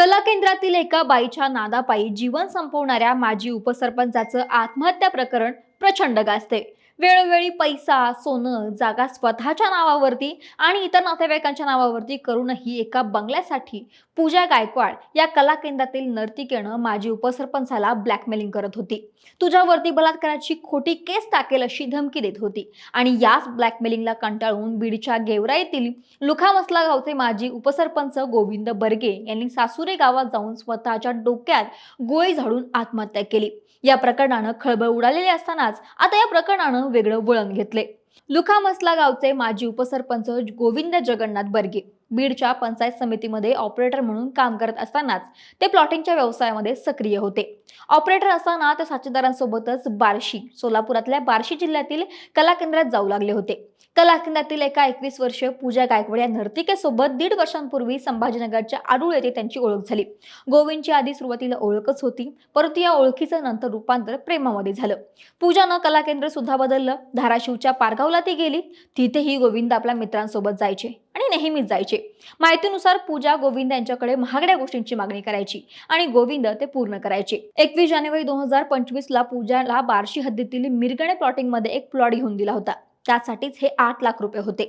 कला केंद्रातील एका बाईच्या नादापायी जीवन संपवणाऱ्या माजी उपसरपंचाचं आत्महत्या प्रकरण प्रचंड गाजते. वेळोवेळी पैसा सोनं जागा स्वतःच्या नावावरती आणि इतर नातेवाईकांच्या नावावरती करूनही एका बंगल्यासाठी पूजा गायकवाड या कला केंद्रातील नर्तिकेनं माजी उपसरपंचाला ब्लॅकमेलिंग करत होती. तुझ्यावरती बलात्काराची खोटी केस टाकेल अशी धमकी देत होती आणि याच ब्लॅकमेलिंगला कंटाळून बीडच्या गेवरा येथील लुखामसला गावचे माजी उपसरपंच गोविंद बर्गे यांनी सासुरे गावात जाऊन स्वतःच्या डोक्यात गोळी झाडून आत्महत्या केली. या प्रकरणानं खळबळ उडालेली असतानाच आता या प्रकरणानं वेगळं वळण घेतले. लुखामसला गावचे माजी उपसरपंच गोविंद जगन्नाथ बर्गे. बीडच्या पंचायत समितीमध्ये ऑपरेटर म्हणून काम करत असतानाच ते प्लॉटिंगच्या व्यवसायामध्ये सक्रिय होते. ऑपरेटर असताना ते साथीदारांसोबतच बार्शी सोलापुरातल्या बार्शी जिल्ह्यातील कला केंद्रात जाऊ लागले होते. कला केंद्रातील एका एकवीस वर्षीय पूजा गायकवाड या नर्तिकेसोबत दीड वर्षांपूर्वी संभाजीनगरच्या आडूळ येथे त्यांची ओळख झाली. गोविंदची आधी सुरुवातीला ओळखच होती परंतु या ओळखीचं नंतर रूपांतर प्रेमामध्ये झालं. पूजानं कला केंद्र सुद्धा बदललं. धाराशिवच्या पारगावला ती गेली. तिथेही गोविंद आपल्या मित्रांसोबत जायचे. आणि नेहमीच जायचे. माहितीनुसार पूजा गोविंद यांच्याकडे महागड्या गोष्टींची मागणी करायची आणि गोविंद ते पूर्ण करायचे. एकवीस जानेवारी दोन हजार पंचवीस ला पूजाला बार्शी हद्दीतील मिरगणे प्लॉटिंगमध्ये एक प्लॉट घेऊन दिला होता. त्यासाठीच हे आठ लाख रुपये होते.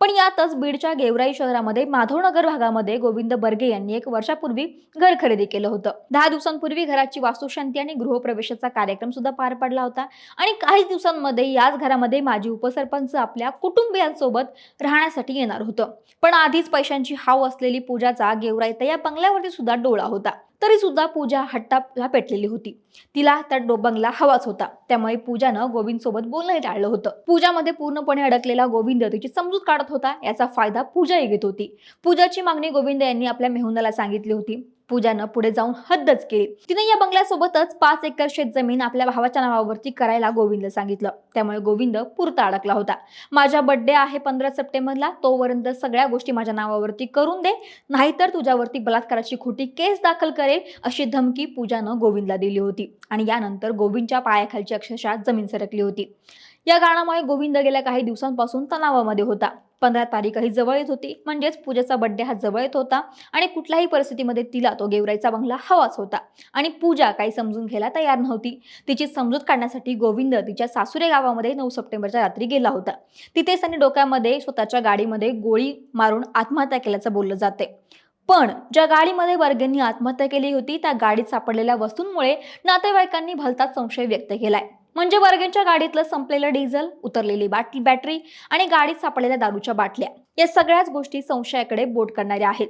पण यातच बीडच्या गेवराई शहरामध्ये माधवनगर भागामध्ये गोविंद बर्गे यांनी एक वर्षापूर्वी घर खरेदी केलं होतं. दहा दिवसांपूर्वी घराची वास्तुशांती आणि गृहप्रवेशाचा कार्यक्रम सुद्धा पार पडला होता. आणि काही दिवसांमध्ये याच घरामध्ये माजी उपसरपंच आपल्या कुटुंबियांसोबत राहण्यासाठी येणार होतं. पण आधीच पैशांची हाव असलेली पूजाचा गेवराईत या बंगल्यावरती सुद्धा डोळा होता. तरी सुद्धा पूजा हट्टाला पेटलेली होती. तिला त्या बंगला हवाच होता. त्यामुळे पूजानं गोविंद सोबत बोलणंही टाळलं होतं. पूजामध्ये पूर्णपणे अडकलेला गोविंद तिची समजूत काढत होता याचा फायदा पूजाही घेत होती. पूजाची मागणी गोविंद यांनी आपल्या मेहुनाला सांगितली होती. पूजानं पुढे जाऊन हद्दच केली. तिने या बंगल्यासोबतच पाच एकर शेत जमीन आपल्या भावाच्या नावावरती करायला गोविंद सांगितलं. त्यामुळे गोविंद पुरता अडकला होता. माझा बर्थडे आहे पंधरा सप्टेंबरला तोपर्यंत सगळ्या गोष्टी माझ्या नावावरती करून दे नाहीतर तुझ्यावरती बलात्काराची खोटी केस दाखल करेल अशी धमकी पूजानं गोविंदला दिली होती. आणि यानंतर गोविंदच्या पायाखालची अक्षरशः जमीन सरकली होती. या कारणामुळे गोविंद गेल्या काही दिवसांपासून तणावामध्ये होता. पंधरा तारीखही जवळ येत होती. म्हणजेच पूजेचा बड्डे हा जवळ येत होता आणि कुठल्याही परिस्थितीमध्ये तिला तो गेवराईचा बंगला हवाच होता. आणि पूजा काही समजून घ्यायला तयार नव्हती. तिची समजूत काढण्यासाठी गोविंद तिच्या सासुरे गावामध्ये नऊ सप्टेंबरच्या रात्री गेला होता. तिथेच त्यांनी डोक्यामध्ये स्वतःच्या गाडीमध्ये गोळी मारून आत्महत्या केल्याचं बोललं जाते पण ज्या गाडीमध्ये वर्गेंनी आत्महत्या केली होती त्या गाडीत सापडलेल्या वस्तूंमुळे नातेवाईकांनी भलताच संशय व्यक्त केलाय. म्हणजे वर्गेंच्या गाडीतलं संपलेलं डिझेल उतरलेली बाटली बॅटरी आणि गाडीत सापडलेल्या दारूच्या बाटल्या या सगळ्याच गोष्टी संशयाकडे बोट करणाऱ्या आहेत.